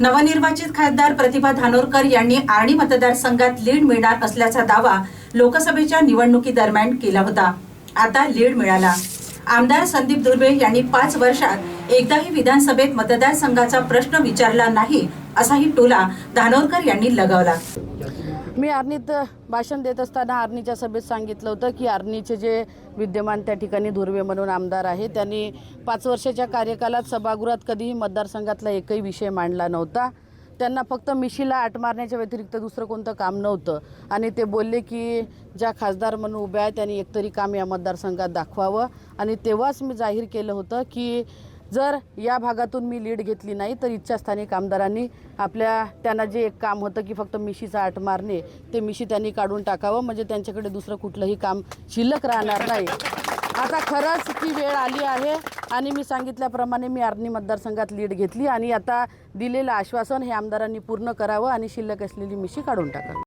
नवनिर्वाचित खासदार प्रतिभा धानोरकर यांनी आर्णी मतदारसंघात लीड मिळणार असल्याचा दावा लोकसभेच्या निवडणुकीदरम्यान केला होता. आता लीड मिळाला. आमदार संदीप दुर्बे यांनी पाच वर्षात एकदाही विधानसभेत मतदारसंघाचा प्रश्न विचारला नाही असाही टोला धानोरकर यांनी लगावला. मी आर्नीत भाषण देत असताना आर्नीच्या सभेत सांगितलं होतं की आर्नीचे जे विद्यमान त्या ठिकाणी धुर्वे म्हणून आमदार आहे त्यांनी पाच वर्षाच्या कार्यकालात सभागृहात कधीही मतदारसंघातला एकही विषय मांडला नव्हता. त्यांना फक्त मिशीला आट मारण्याच्या व्यतिरिक्त दुसरं कोणतं काम नव्हतं. आणि ते बोलले की ज्या खासदार म्हणून उभ्या आहेत त्यांनी एकतरी काम या मतदारसंघात दाखवावं. आणि तेव्हाच मी जाहीर केलं होतं की जर या भागातून मी लीड घेतली नाही तर इच्छास्थानिक आमदारांनी आपल्या त्यांना जे एक काम होतं की फक्त मिशीचा आट मारणे ते मिशी त्यांनी काढून टाकावं म्हणजे त्यांच्याकडे दुसरं कुठलंही काम शिल्लक राहणार नाही. आता खरंच ती वेळ आली आहे आणि मी सांगितल्याप्रमाणे मी आर्णी मतदारसंघात लीड घेतली आणि आता दिलेलं आश्वासन हे आमदारांनी पूर्ण करावं आणि शिल्लक असलेली मिशी काढून टाकावी.